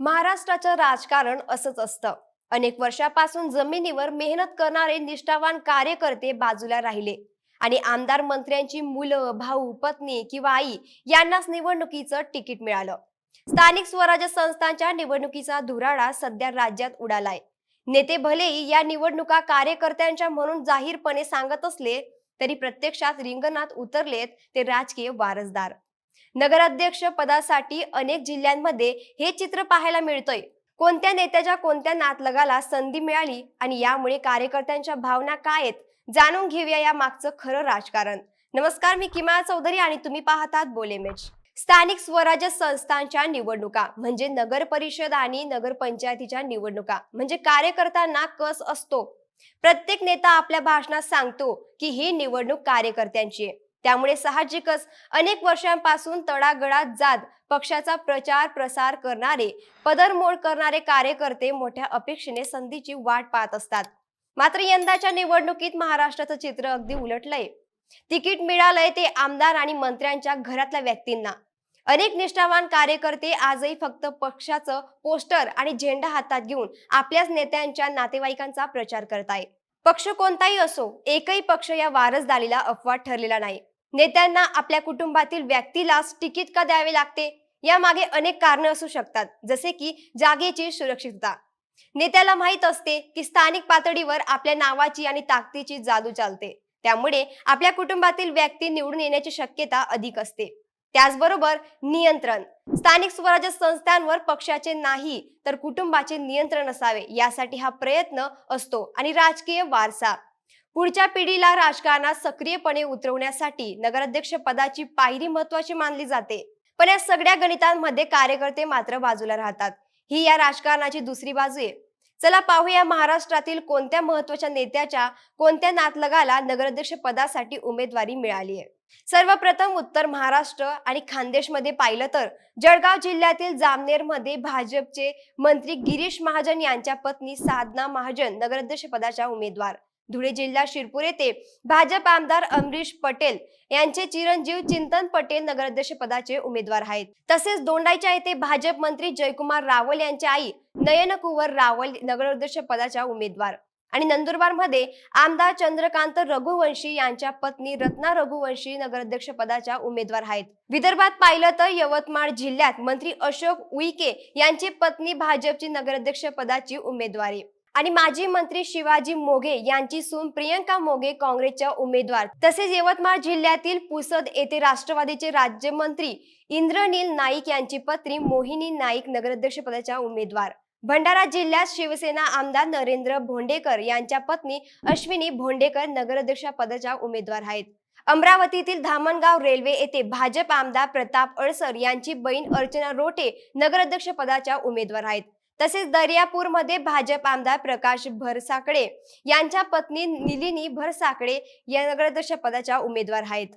महाराष्ट्राचं राजकारण असंच असतं. अनेक वर्षापासून जमिनीवर मेहनत करणारे निष्ठावान कार्यकर्ते बाजूला राहिले. आणि आमदार मंत्र्यांची मुलं भाऊ पत्नी किंवा आई यांनाच निवडणुकीचं तिकीट मिळालं. स्थानिक स्वराज्य संस्थांच्या निवडणुकीचा धुराळा सध्या राज्यात उडालाय. नेते भलेही या निवडणुका कार्यकर्त्यांच्या म्हणून जाहीरपणे सांगत असले तरी प्रत्यक्षात रिंगणात उतरलेत ते राजकीय वारसदार. नगराध्यक्ष पदासाठी अनेक जिल्ह्यांमध्ये हे चित्र पाहायला मिळतंय. कोणत्या नेत्याच्या कोणत्या नातलगाला संधी मिळाली आणि यामुळे कार्यकर्त्यांच्या भावना काय आहेत जाणून घेऊया या मागचं खरं राजकारण. नमस्कार मी किमा चौधरी आणि तुम्ही पाहतात बोलेमेज स्थानिक स्वराज्य संस्थांच्या निवडणुका म्हणजे नगर परिषद आणि नगरपंचायतीच्या निवडणुका म्हणजे कार्यकर्त्यांना कस असतो? प्रत्येक नेता आपल्या भाषणात सांगतो की ही निवडणूक कार्यकर्त्यांची आहे. त्यामुळे साहजिकच अनेक वर्षांपासून तडागडात जात पक्षाचा प्रचार प्रसार करणारे पदरमोड करणारे कार्यकर्ते मोठ्या अपेक्षेने संधीची वाट पाहत असतात. मात्र यंदाच्या निवडणुकीत महाराष्ट्राचं चित्र अगदी उलटलंय. तिकीट मिळालंय ते आमदार आणि मंत्र्यांच्या घरातल्या व्यक्तींना. अनेक निष्ठावान कार्यकर्ते आजही फक्त पक्षाचं पोस्टर आणि झेंडा हातात घेऊन आपल्याच नेत्यांच्या नातेवाईकांचा प्रचार करताय पक्ष कोणताही असो एकही पक्ष या वारसदारीला अपवाद ठरलेला नाही. नेत्यांना आपल्या कुटुंबातील व्यक्तीलाच तिकीट का द्यावे लागते? यामागे अनेक कारण असू शकतात जसे की जागेची सुरक्षितता. नेत्याला माहीत असते की स्थानिक पातळीवर आपल्या नावाची आणि ताकदीची जादू चालते. त्यामुळे आपल्या कुटुंबातील व्यक्ती निवडून येण्याची शक्यता अधिक असते. त्याचबरोबर नियंत्रण. स्थानिक स्वराज्य संस्थांवर पक्षाचे नाही तर कुटुंबाचे नियंत्रण असावे यासाठी हा प्रयत्न असतो आणि राजकीय वारसा. पुढच्या पिढीला राजकारणात सक्रियपणे उतरवण्यासाठी नगराध्यक्ष पदाची पायरी महत्वाची मानली जाते. पण या सगळ्या गणितांमध्ये कार्यकर्ते मात्र बाजूला राहतात. ही या राजकारणाची दुसरी बाजू आहे. चला पाहूया महाराष्ट्रातील कोणत्या महत्त्वाच्या नेत्याच्या कोणत्या नातलगाला नगराध्यक्ष पदासाठी उमेदवारी मिळाली आहे. सर्वप्रथम उत्तर महाराष्ट्र आणि खानदेशमध्ये पाहिलं तर जळगाव जिल्ह्यातील जामनेरमध्ये भाजपचे मंत्री गिरीश महाजन यांच्या पत्नी साधना महाजन नगराध्यक्ष पदाच्या उमेदवार. धुळे जिल्हा शिरपूर येथे भाजप आमदार अमरीश पटेल यांचे चिरंजीव चिंतन पटेल नगराध्यक्ष पदाचे उमेदवार आहेत. तसेच दोंडाईच्या येथे भाजप मंत्री जयकुमार रावल यांच्या आई नयन कुवर रावल नगराध्यक्ष पदाच्या उमेदवार. आणि नंदुरबारमध्ये आमदार चंद्रकांत रघुवंशी यांच्या पत्नी रत्ना रघुवंशी नगराध्यक्ष पदाच्या उमेदवार आहेत. विदर्भात पाहिलं तर यवतमाळ जिल्ह्यात मंत्री अशोक उईके यांची पत्नी भाजपची नगराध्यक्ष पदाची उमेदवारी. आणि माजी मंत्री शिवाजी मोघे यांची सून प्रियंका मोघे काँग्रेसच्या उमेदवार. तसेच यवतमाळ जिल्ह्यातील पुसद येथे राष्ट्रवादीचे राज्यमंत्री इंद्रनील नाईक यांची पत्नी मोहिनी नाईक नगराध्यक्ष पदाच्या उमेदवार. भंडारा जिल्ह्यात शिवसेना आमदार नरेंद्र भोंडेकर यांच्या पत्नी अश्विनी भोंडेकर नगराध्यक्ष पदाच्या उमेदवार आहेत. अमरावतीतील धामणगाव रेल्वे येथे भाजप आमदार प्रताप अडसर यांची बहीण अर्चना रोटे नगराध्यक्ष पदाच्या उमेदवार आहेत. तसेच दर्यापूरमध्ये भाजप आमदार प्रकाश भरसाकडे यांच्या पत्नी निलिनी भरसाकडे या नगराध्यक्ष पदाच्या उमेदवार आहेत.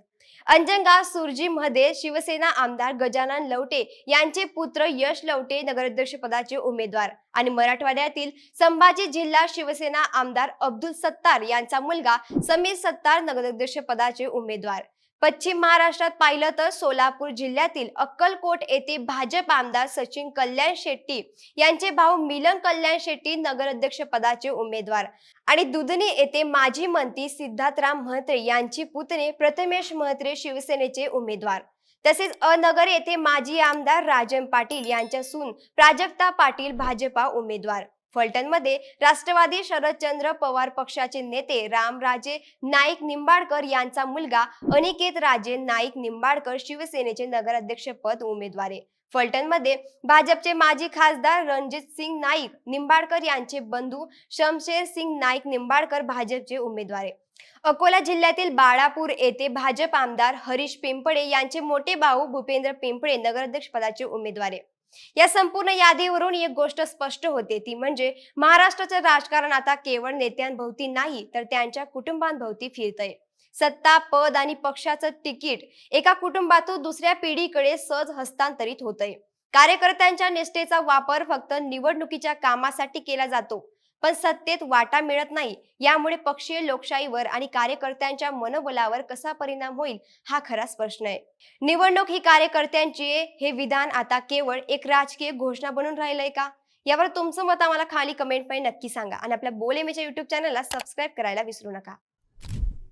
अंजनगाव सुरजी मध्ये शिवसेना आमदार गजानन लवटे यांचे पुत्र यश लवटे नगराध्यक्ष पदाचे उमेदवार आणि मराठवाड्यातील संभाजी जिल्हा शिवसेना आमदार अब्दुल सत्तार यांचा मुलगा समीर सत्तार नगराध्यक्ष पदाचे उमेदवार. पश्चिम महाराष्ट्रात पाहिलं तर सोलापूर जिल्ह्यातील अक्कलकोट येथे भाजप आमदार सचिन कल्याण शेट्टी यांचे भाऊ मिलन कल्याण शेट्टी नगराध्यक्ष पदाचे उमेदवार. आणि दुधनी येथे माजी मंत्री सिद्धार्थराम म्हात्रे यांची पुतणे प्रथमेश म्हात्रे शिवसेनेचे उमेदवार. तसेच अनगर येथे माजी आमदार राजन पाटील यांच्या सून प्राजक्ता पाटील भाजपा उमेदवार. फलटणमध्ये राष्ट्रवादी शरदचंद्र पवार पक्षाचे नेते रामराजे नाईक निंबाडकर यांचा मुलगा अनिकेत राजे नाईक निंबाडकर शिवसेनेचे नगराध्यक्षपद उमेदवार आहे. फलटणमध्ये भाजपचे माजी खासदार रणजित सिंग नाईक निंबाडकर यांचे बंधू शमशेर सिंग नाईक निंबाडकर भाजपचे उमेदवार अकोला जिल्ह्यातील बाळापूर येथे भाजप आमदार हरीश पिंपळे यांचे मोठे भाऊ भूपेंद्र पिंपळे नगराध्यक्ष पदाचे उमेदवार आहे. या संपूर्ण यादीवरून एक गोष्ट स्पष्ट होते ती म्हणजे महाराष्ट्राचं राजकारण आता केवळ नेत्यांभोवती नाही तर त्यांच्या कुटुंबांभोवती फिरतंय. सत्ता पद आणि पक्षाचं तिकीट एका कुटुंबातून दुसऱ्या पिढीकडे सहज हस्तांतरित होतंय. कार्यकर्त्यांच्या निष्ठेचा वापर फक्त निवडणुकीच्या कामासाठी केला जातो. पण सत्तेत वाटा मिळत नाही. यामुळे पक्षीय लोकशाहीवर आणि कार्यकर्त्यांच्या मनोबलावर कसा परिणाम होईल हा खराच प्रश्न आहे. निवडणूक ही कार्यकर्त्यांची हे विधान आता केवळ एक राजकीय घोषणा बनून राहिलंय का? यावर तुमचं मत आम्हाला खाली कमेंटमध्ये नक्की सांगा आणि आपल्या बोलेमेच्या युट्यूब चॅनलला सबस्क्राईब करायला विसरू नका.